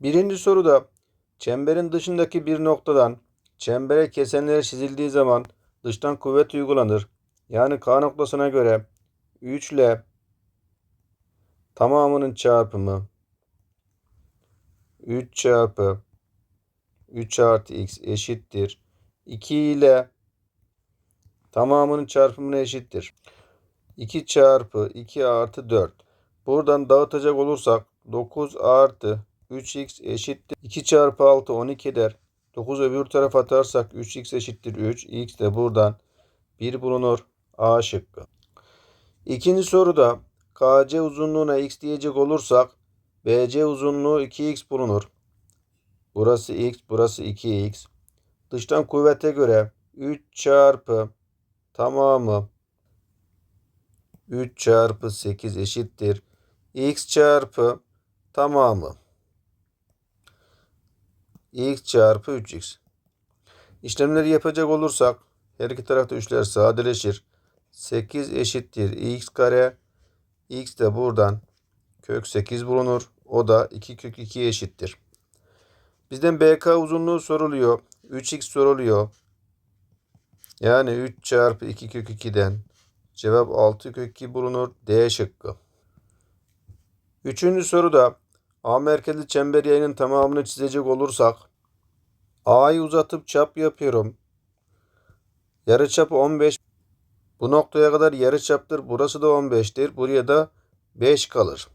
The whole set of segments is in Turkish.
Birinci soruda çemberin dışındaki bir noktadan çembere kesenler çizildiği zaman dıştan kuvvet uygulanır. Yani K noktasına göre 3 ile tamamının çarpımı 3 çarpı 3 artı x eşittir. 2 ile tamamının çarpımına eşittir. 2 çarpı 2 artı 4. Buradan dağıtacak olursak 9 artı 3x eşittir. 2 çarpı 6 12 eder. 9 öbür tarafa atarsak 3x eşittir 3. x de buradan 1 bulunur. A şıkkı. İkinci soruda KC uzunluğuna x diyecek olursak BC uzunluğu 2x bulunur. Burası x, burası 2x. Dıştan kuvvete göre 3 çarpı tamamı 3 çarpı 8 eşittir. x çarpı tamamı x çarpı 3x. İşlemleri yapacak olursak her iki tarafta 3'ler sadeleşir. 8 eşittir x kare. x de buradan kök 8 bulunur. O da 2 kök 2 eşittir. Bizden BK uzunluğu soruluyor. 3x soruluyor. Yani 3 çarpı 2 kök 2'den cevap 6 kök 2 bulunur. D şıkkı. Üçüncü soruda A merkezli çember yayının tamamını çizecek olursak A'yı uzatıp çap yapıyorum. Yarıçap 15. Bu noktaya kadar yarıçaptır. Burası da 15'tir. Buraya da 5 kalır.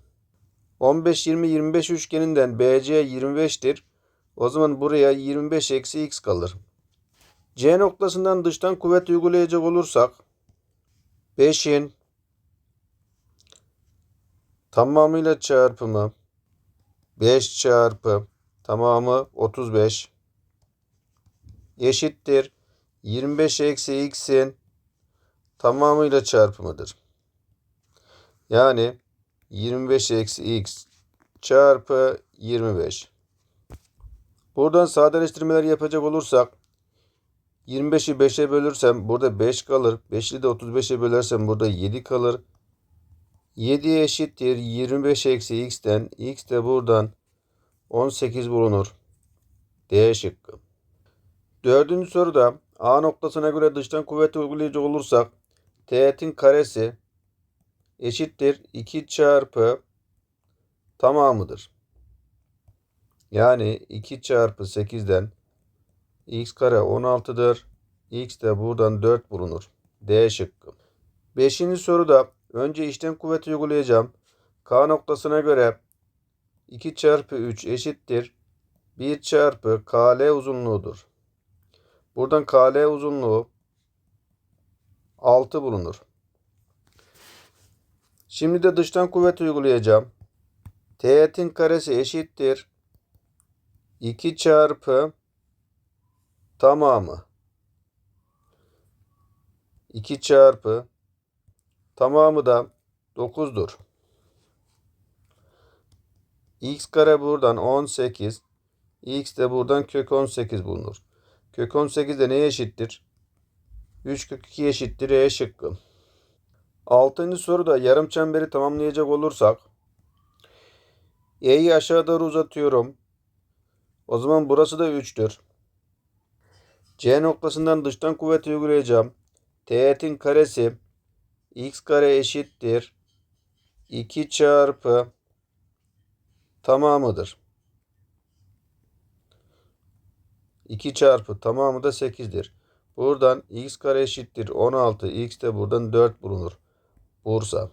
15 20 25 üçgeninden BC 25'tir. O zaman buraya 25 eksi x kalır. C noktasından dıştan kuvvet uygulayacak olursak 5'in tamamıyla çarpımı 5 çarpı tamamı 35 eşittir 25 eksi x'in tamamıyla çarpımıdır. Yani 25 eksi x çarpı 25. Buradan sadeleştirmeler yapacak olursak 25'i 5'e bölürsem burada 5 kalır. 5'i de 35'e bölersem burada 7 kalır. 7 eşittir 25 eksi x'ten x de buradan 18 bulunur. D şıkkı. Dördüncü soruda A noktasına göre dıştan kuvvet uygulayacak olursak teğetin karesi eşittir 2 çarpı tamamıdır. Yani 2 çarpı 8'den x kare 16'dır. x de buradan 4 bulunur. D şıkkı. Beşinci soruda önce işlem kuvveti uygulayacağım. K noktasına göre 2 çarpı 3 eşittir. 1 çarpı KL uzunluğudur. Buradan KL uzunluğu 6 bulunur. Şimdi de dıştan kuvvet uygulayacağım. Teğetin karesi eşittir. 2 çarpı tamamı 2 çarpı tamamı da 9'dur. x kare buradan 18 x de buradan kök 18 bulunur. Kök 18 de neye eşittir? 3 kök 2 eşittir E şıkkı. Altıncı soruda yarım çemberi tamamlayacak olursak E'yi aşağı doğru uzatıyorum. O zaman burası da 3'tür. C noktasından dıştan kuvvet uygulayacağım. Teğetin karesi x kare eşittir. 2 çarpı tamamıdır. 2 çarpı tamamı da 8'dir. Buradan x kare eşittir 16. x de buradan 4 bulunur. Bursa.